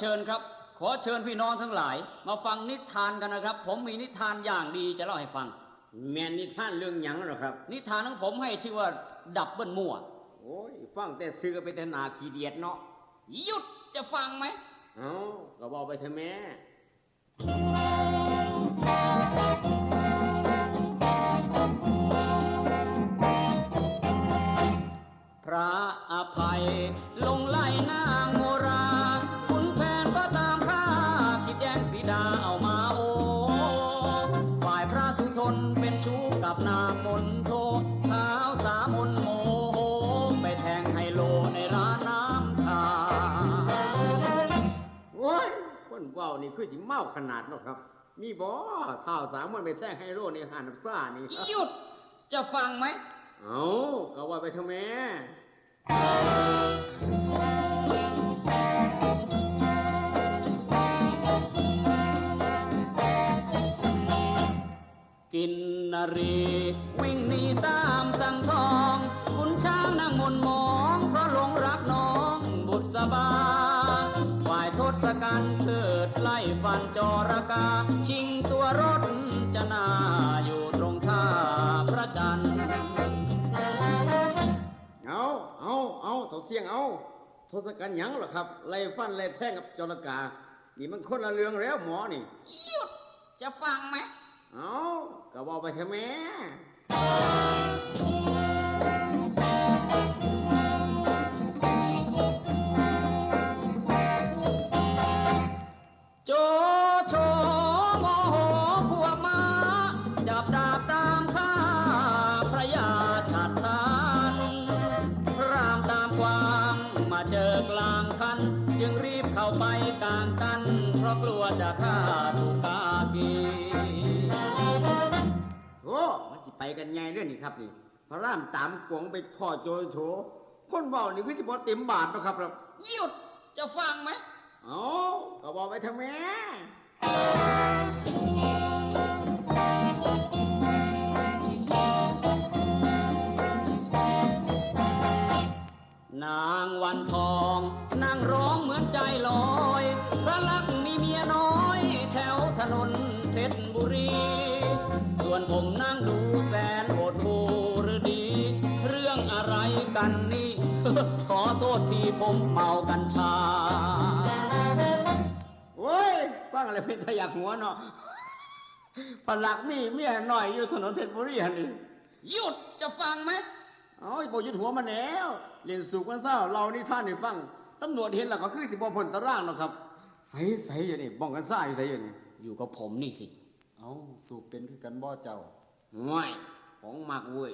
เชิญครับ ขอเชิญพี่น้องทั้งหลาย มาฟังนิทานกันนะครับ ผมมีนิทานอย่างดีจะเล่าให้ฟัง แม่นนิทานเรื่องหยังเหรอครับ นิทานของผมให้ชื่อว่าดับเบิลมั่วโอ้ยฟังแต่ซื้อก็ไปแต่หนาขี้เดียดเนาะหยุดจะฟังไหมเอ้าก็บอกไปเถอะแม่พระอภัยลงไล่ นเว้านี่คือสิเมาขนาดเนาะครับ มีบ่เท่าสามมันไปแท่งไฮโลในหาดน้ำซ่านี่หยุดจะฟังไหม เอ้าก็ว่าไปเถอะแม่กินนารีวิ่ง ศกัณฐ์เกิดไล่ฟันจอรกา ชิงตัวรถจะนาอยู่ตรงท่าพระจันทร์เอาเอาเอาเท่าเสียงเอาทศกัณฐ์หยังเหรอครับ ไล่ฟันไล่แท่งกับจรกา นี่มันคนละเรื่องแล้วหมอนี่ หยุดจะฟังไหม เอาก็บอกไปเถอะแม่ จับดาบตามข้าพระยาฉัดทานพรามตามควางมาเจอกลางคัน จึงรีบเข้าไปกลางกัน เพราะกลัวจะฆ่าถูกกากีโอ้มันสิไปกันไงเรื่องนี้ครับนี่ พระรามตามกวงไปพ่อโจยโฉคนเบานี่คือสิบเต็มบาทเนาะครับครับหยุดจะฟังไหมเอาก็บอกไปเถอะแม่ นางวันทองนั่งร้องเหมือนใจลอยพระลักษมีเมียน้อย แถวถนนเพชรบุรี ส่วนผมนั่งดูแสนโหดหูหรือดี เรื่องอะไรกันนี่ ขอโทษทีผมเมากัญชาโอ้ยฟังอะไรเป็นทะยักหัวเนาะปลักมีเมียน่อยอยู่ถนนเพชรบุรีหันนี่หยุดจะฟังไหม เอ้ยโบยุดหัวมาแล้วเรียนสูกมันเศร้าเรานี่ท่านนี่ฟังตำรวจเห็นแล้วก็คือสิบพลตารางเนาะครับใสใสอยู่นี่บ้องกันซ่าอยู่ใสอยู่นี่อยู่กับผมนี่สิ เอาสูบเป็นคือกันบ่เจ้าง่อยของมากเว้ย